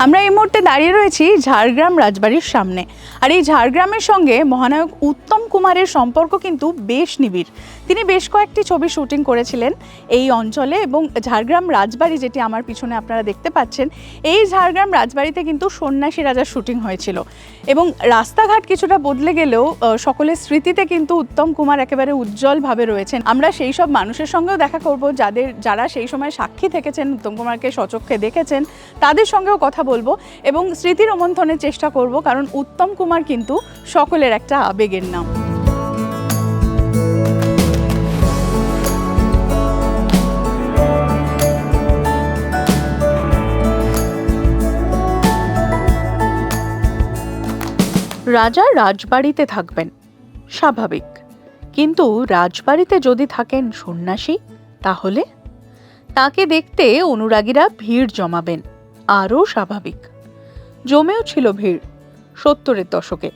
আমরা এই মুহূর্তে দাঁড়িয়ে রয়েছি ঝাড়গ্রাম রাজবাড়ির সামনে। আর এই ঝাড়গ্রামের সঙ্গে মহানায়ক উত্তম কুমারের সম্পর্ক কিন্তু বেশ নিবিড়। তিনি বেশ কয়েকটি ছবি শুটিং করেছিলেন এই অঞ্চলে এবং ঝাড়গ্রাম রাজবাড়ি যেটি আমার পিছনে আপনারা দেখতে পাচ্ছেন, এই ঝাড়গ্রাম রাজবাড়িতে কিন্তু সন্ন্যাসী রাজার শুটিং হয়েছিল। এবং রাস্তাঘাট কিছুটা বদলে গেলেও সকলের স্মৃতিতে কিন্তু উত্তম কুমার একেবারে উজ্জ্বলভাবে রয়েছেন। আমরা সেই সব মানুষের সঙ্গেও দেখা করব, যাদের, যারা সেই সময় সাক্ষী থেকেছেন, উত্তম কুমারকে সচক্ষে দেখেছেন, তাদের সঙ্গেও কথা বলব। এবং স্মৃতি রোমন্থনের চেষ্টা করব, কারণ উত্তম কুমার কিন্তু সকলের একটা আবেগের নাম। রাজা রাজবাড়িতে থাকবেন, স্বাভাবিক। কিন্তু রাজবাড়িতে যদি থাকেন সন্ন্যাসী, তাহলে? তাকে দেখতে অনুরাগীরা ভিড় জমাবেন, আরও স্বাভাবিক। জমেও ছিল ভিড় সত্তরের দশকে।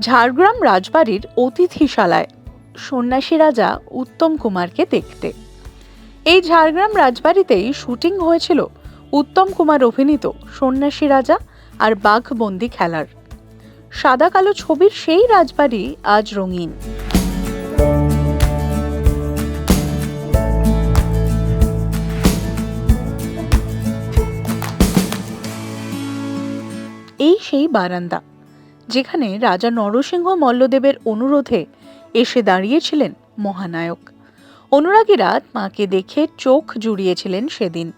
ঝাড়গ্রাম রাজবাড়ির অতিথিশালায় সন্ন্যাসী রাজা উত্তম কুমারকে দেখতে। এই ঝাড়গ্রাম রাজবাড়িতেই শুটিং হয়েছিল উত্তম কুমার অভিনীত সন্ন্যাসী রাজা আর বাঘবন্দি খেলার। সাদা কালো ছবির সেই রাজবাড়ি আজ রঙিন। এই সেই বারান্দা, যেখানে রাজা নরসিংহ মল্লদেবের অনুরোধে এসে দাঁড়িয়েছিলেন মহানায়ক। অনুরাগীরা মাকে দেখে চোখ জুড়িয়েছিলেন সেদিন।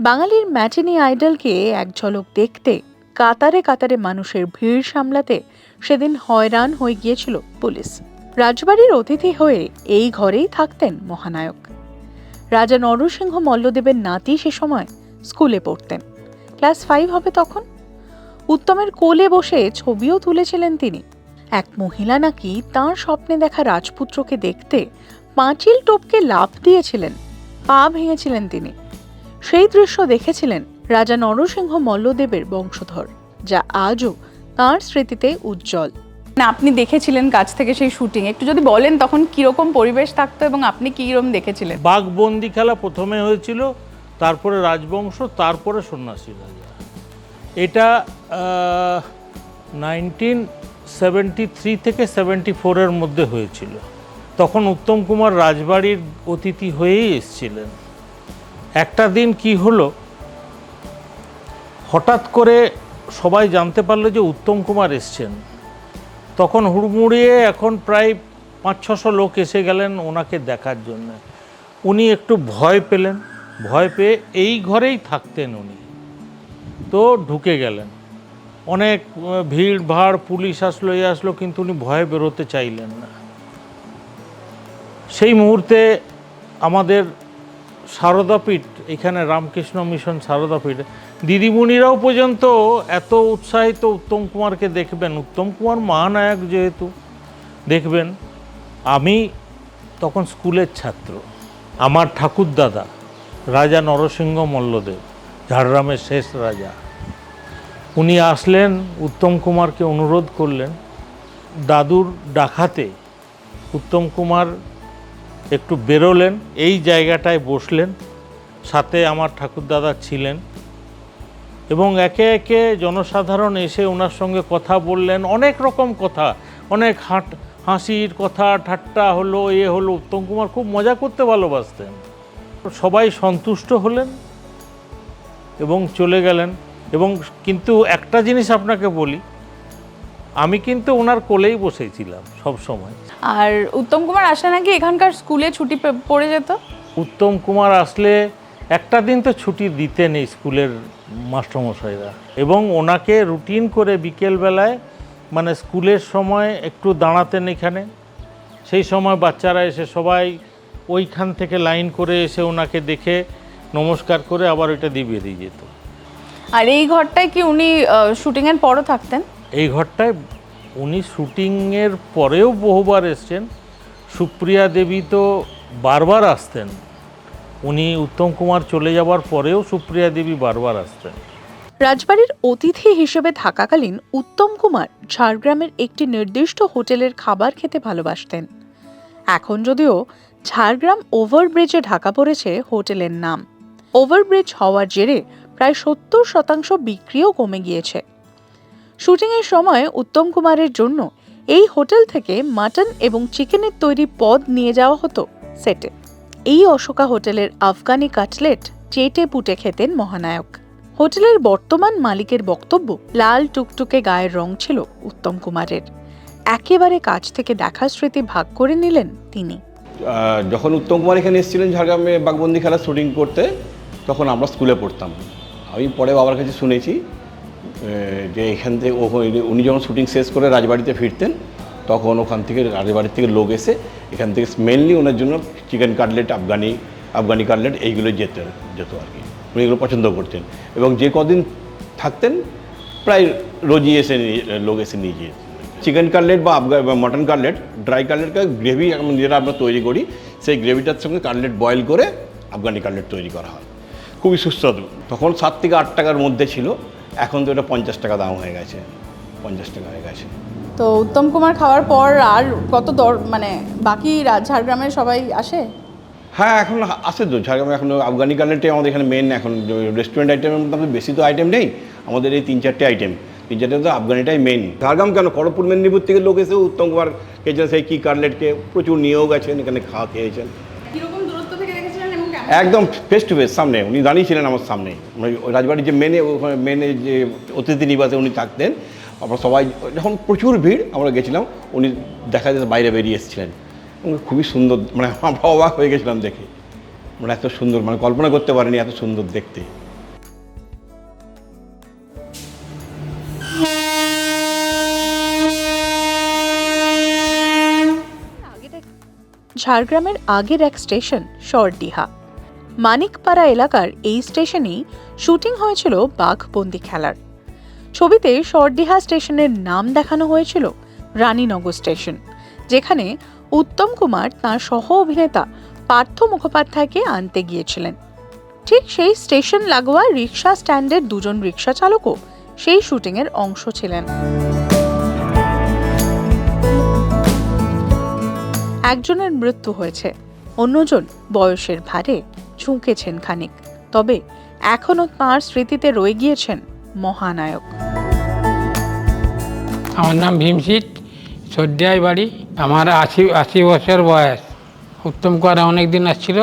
বাঙালির ম্যাটিনি আইডলকে এক ঝলক দেখতে, কাতারে কাতারে মানুষের ভিড় সামলাতে সেদিন হয়রান হয়ে গিয়েছিল পুলিশ। রাজবাড়ির অতিথি হয়ে এই ঘরেই থাকতেন মহানায়ক। রাজা নরসিংহ মল্লদেবের নাতি সে সময় স্কুলে পড়তেন। ক্লাস ফাইভ হবে তখন? উত্তমের কোলে বসে ছবিও তুলেছিলেন তিনি। এক মহিলা নাকি তার স্বপ্নে দেখা রাজপুত্রকে দেখতে পাঁচিল টপকে লাফ দিয়েছিলেন পা ভেঙেছিলেন তিনি। সেই দৃশ্য দেখেছিলেন রাজা নরসিংহ মল্লদেবের বংশধর যা আজও তার স্মৃতিতে উজ্জ্বল। না আপনি দেখেছিলেন কাছ থেকে সেই শুটিং। একটু যদি বলেন তখন কীরকম পরিবেশ থাকতো এবং আপনি কীরকম দেখেছিলেন? বাঘবন্দি খেলা প্রথমে হয়েছিল তারপরে রাজবংশ তারপরে সন্ন্যাসী রাজা। এটা নাইনটিন সেভেন্টি থ্রি থেকে সেভেন্টি ফোরের মধ্যে হয়েছিল। তখন উত্তম কুমার রাজবাড়ির অতিথি হয়েই এসেছিলেন। একটা দিন কি হলো? হঠাৎ করে সবাই জানতে পারল যে উত্তম কুমার এসছেন। তখন হুড়মুড়িয়ে এখন প্রায় পাঁচ ছশো লোক এসে গেলেন ওনাকে দেখার জন্য। উনি একটু ভয় পেলেন। ভয় পেয়ে এই ঘরেই থাকতেন উনি। তো ঢুকে গেলেন। অনেক ভিড়, ভাড়, পুলিশ আসলো, এ আসলো, কিন্তু উনি ভয়ে বেরোতে চাইলেন না। সেই মুহূর্তে আমাদের সারদাপীঠ, এখানে রামকৃষ্ণ মিশন সারদাপীঠ, দিদিমণিরাও পর্যন্ত এত উৎসাহিত উত্তম কুমারকে দেখবেন। উত্তম কুমার মহানায়ক যেহেতু, দেখবেন, আমি তখন স্কুলের ছাত্র, আমার ঠাকুরদাদা, রাজা নরসিংহ মল্লদেব। ঝাড়গ্রামের শেষ রাজা। উনি আসলেন, উত্তম কুমারকে অনুরোধ করলেন, দাদুর ডাকাতে উত্তম কুমার একটু বেরোলেন, এই জায়গাটায় বসলেন, সাথে আমার ঠাকুরদাদা ছিলেন এবং একে একে জনসাধারণ এসে ওনার সঙ্গে কথা বললেন, অনেক রকম কথা, অনেক হাট, হাসির কথা, ঠাট্টা হলো, এ হলো, উত্তম কুমার খুব মজা করতে ভালোবাসতেন। সবাই সন্তুষ্ট হলেন। এবং চলে গেলেন। এবং কিন্তু একটা জিনিস আপনাকে বলি আমি কিন্তু ওনার কোলেই বসেছিলাম সব সময়। আর উত্তম কুমার আসলে নাকি এখানকার স্কুলে ছুটি পড়ে যেত? উত্তম কুমার আসলে একটা দিন তো ছুটি দিতেন এই স্কুলের মাস্টারমশাইরা। এবং ওনাকে রুটিন করে বিকেলবেলায় মানে স্কুলের সময় একটু দাঁড়াতেন এখানে। সেই সময় বাচ্চারা এসে সবাই ওইখান থেকে লাইন করে এসে ওনাকে দেখে নমস্কার করে আবার ওইটা দিয়ে বেরিয়ে যেত। আর এই ঘরটায় কি উনি শুটিং এর পরও থাকতেন? এই ঘরটায় উনি শুটিংয়ের পরেও বহুবার এসছেন। সুপ্রিয়া দেবী তো বারবার আসতেন। উনি উত্তম কুমার চলে যাওয়ার পরেও সুপ্রিয়া দেবী বারবার আসতেন। রাজবাড়ির অতিথি হিসেবে থাকাকালীন উত্তম কুমার ঝাড়গ্রামের একটি নির্দিষ্ট হোটেলের খাবার খেতে ভালোবাসতেন। এখন যদিও ঝাড়গ্রাম ওভারব্রিজে ঢাকা পড়েছে হোটেলের নাম। ওভারব্রিজ হওয়ার জেরে প্রায় সত্তর শতাংশ বিক্রিও কমে গিয়েছে। শুটিংয়ের সময় উত্তম কুমারের জন্য এই হোটেল থেকে মাটন এবং চিকেনের তৈরি পদ নিয়ে যাওয়া হতো সেটে। এই অশোকা হোটেলের আফগানি কাটলেট চেটে পুটে খেতেন মহানায়ক। হোটেলের বর্তমান মালিকের বক্তব্য লাল টুকটুকে গায়ের রং ছিল উত্তম কুমারের। একেবারে কাছ থেকে দেখা স্মৃতি ভাগ করে নিলেন তিনি। যখন উত্তম কুমার এখানে এসেছিলেন ঝাড়গ্রামে বাঘবন্দি খেলা শুটিং করতে তখন আমরা স্কুলে পড়তাম। আমি পরে বাবার কাছে শুনেছি যে এখান থেকে ও- উনি যখন শুটিং শেষ করে রাজবাড়িতে ফিরতেন, তখন ওখান থেকে রাজবাড়ির থেকে লোক এসে এখান থেকে মেনলি ওনার জন্য chicken cutlet Afghani Afghani cutlet এইগুলো যেত যেত আর কি। উনি এগুলো পছন্দ করতেন এবং যে কদিন থাকতেন, প্রায় রোজই এসে লোক এসে নিয়ে যেত। চিকেন কাটলেট বা আফগা- মটন কাটলেট ড্রাই কাটলেটকে গ্রেভি যেটা আমরা তৈরি করি, সেই গ্রেভিটার সঙ্গে কাটলেট বয়েল করে আফগানি কাটলেট তৈরি করা হয়। খুবই সুস্বাদু। তখন সাত থেকে আট টাকার মধ্যে ছিল এখন তো এটা পঞ্চাশ টাকা দাম হয়ে গেছে পঞ্চাশ টাকা হয়ে গেছে। তো উত্তম কুমার খাওয়ার পর আর কত দর মানে বাকি ঝাড়গ্রামের সবাই আসে? হ্যাঁ এখন আছে তো ঝাড়গ্রামে এখন আফগানি কাটলেটে আমাদের এখানে মেন এখন রেস্টুরেন্ট আইটেমের মধ্যে বেশি তো আইটেম নেই আমাদের এই তিন চারটে আইটেম তিন চারটে তো আফগানিটাই মেন ঝাড়গ্রাম কেন? খড়গপুর মেদিনীপুর থেকে লোক এসে উত্তম কুমার খেয়েছেন সেই কী কাটলেটকে প্রচুর নিয়েও গেছেন এখানে খাওয়া খেয়েছেন। একদম ফেস টু ফেস সামনে। উনি দাঁড়িয়েছিলেন আমার সামনে। মানে রাজবাড়ির যে মেনে ওখানে মেনে যে অতিথি নিবাসে উনি থাকতেন, আমরা সবাই, যখন প্রচুর ভিড়, আমরা গেছিলাম, উনি দেখা যাচ্ছে বাইরে বেরিয়ে এসেছিলেন। এবং খুবই সুন্দর মানে আমরা অবাক হয়ে গেছিলাম দেখে। মানে এত সুন্দর মানে কল্পনা করতে পারিনি এত সুন্দর দেখতে। ঝাড়গ্রামের আগের এক স্টেশন শরডিহা মানিকপাড়া এলাকার এই স্টেশনেই শুটিং হয়েছিল বাঘবন্দি খেলার। ছবিতে শরডিহা স্টেশনের নাম দেখানো হয়েছিল রানীনগর স্টেশন, যেখানে উত্তম কুমার তাঁর সহ অভিনেতা পার্থ মুখোপাধ্যায়কে আনতে গিয়েছিলেন। ঠিক সেই স্টেশন লাগোয়া রিক্সা স্ট্যান্ডের দুজন রিক্সা চালকও সেই শুটিংয়ের অংশ ছিলেন। একজনের মৃত্যু হয়েছে, অন্যজন বয়সের ভারে ঝুঁকেছেন খানিক। তবে এখনও তাঁর স্মৃতিতে রয়ে গিয়েছেন মহানায়ক। আমার নাম ভীমশিট সর্দিয়ায় বাড়ি আমার আশি আশি বছর বয়স। উত্তম কুমার অনেকদিন আসছিল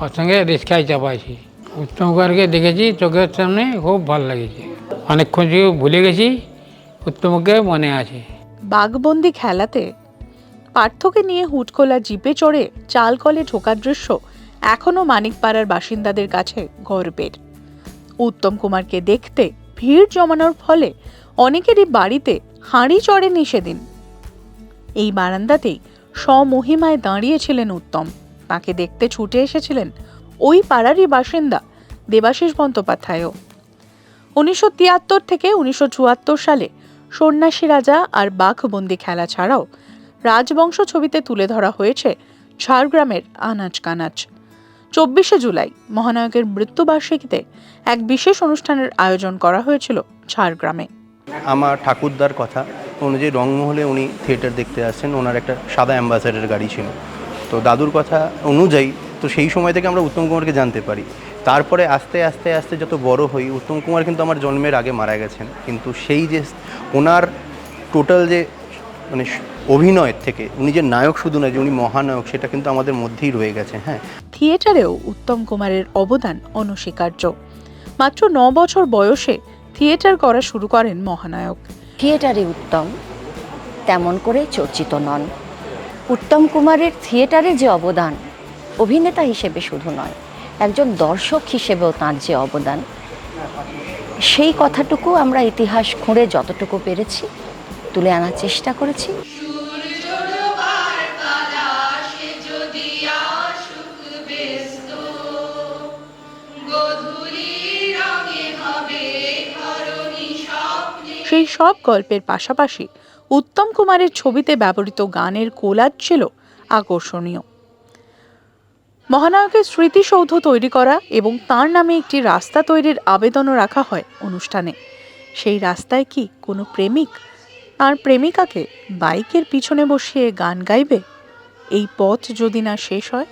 ওর সঙ্গে রিক্সায় চাপাইছি। উত্তম কুমারকে দেখেছি চোখের সামনে খুব ভালো লেগেছে। অনেকক্ষণ ভুলে গেছি উত্তমকে মনে আছে। বাঘবন্দি খেলাতে পার্থকে নিয়ে হুটকোলা জিপে চড়ে চালকলে ঢোকার দৃশ্য এখনও মানিকপাড়ার বাসিন্দাদের কাছে গর্বের। উত্তম কুমারকে দেখতে ভিড় জমানোর ফলে অনেকেরই বাড়িতে হাঁড়ি চড়েনি সেদিন। এই বারান্দাতেই স্বমহিমায় দাঁড়িয়েছিলেন উত্তম। তাকে দেখতে ছুটে এসেছিলেন ওই পাড়ারই বাসিন্দা দেবাশিস বন্দ্যোপাধ্যায়ও। উনিশশো তিয়াত্তর থেকে উনিশশো চুয়াত্তর সালে সন্ন্যাসী রাজা আর বাঘবন্দি খেলা ছাড়াও রাজবংশ ছবিতে তুলে ধরা হয়েছে ঝাড়গ্রামের আনাচ কানাচ চব্বিশে জুলাই মহানায়কের মৃত্যুবার্ষিকীতে এক বিশেষ অনুষ্ঠানের আয়োজন করা হয়েছিল ঝাড়গ্রামে। আমার ঠাকুরদার কথা অনুযায়ী রংমহলে উনি থিয়েটার দেখতে আসছেন, ওনার একটা সাদা অ্যাম্বাসাডার গাড়ি ছিল। তো দাদুর কথা অনুযায়ী তো সেই সময় থেকে আমরা উত্তম কুমারকে জানতে পারি। তারপরে আস্তে আস্তে আস্তে যত বড় হই, উত্তম কুমার কিন্তু আমার জন্মের আগে মারা গেছেন। কিন্তু সেই যে ওনার টোটাল যে মানে অভিনয়ের থেকে। উনি যে নায়ক শুধু নয় যে উনি মহানায়ক সেটা কিন্তু আমাদের মধ্যেই রয়ে গেছে হ্যাঁ। থিয়েটারেও উত্তম কুমারের অবদান অনস্বীকার্য। মাত্র ন বছর বয়সে থিয়েটার করা শুরু করেন মহানায়ক। থিয়েটারে উত্তম তেমন করে চর্চিত নন। উত্তম কুমারের থিয়েটারে যে অবদান অভিনেতা হিসেবে শুধু নয় একজন দর্শক হিসেবেও তাঁর যে অবদান সেই কথাটুকু আমরা ইতিহাস খুঁড়ে যতটুকু পেরেছি তুলে আনার চেষ্টা করেছি। সেই সব গল্পের পাশাপাশি উত্তম কুমারের ছবিতে ব্যবহৃত গানের কোলাজ ছিল আকর্ষণীয়। মহানায়কের স্মৃতিসৌধ তৈরি করা এবং তার নামে একটি রাস্তা তৈরির আবেদনও রাখা হয় অনুষ্ঠানে। সেই রাস্তায় কি কোনো প্রেমিক তার প্রেমিকাকে বাইকের পিছনে বসিয়ে গান গাইবে? এই পথ যদি না শেষ হয়?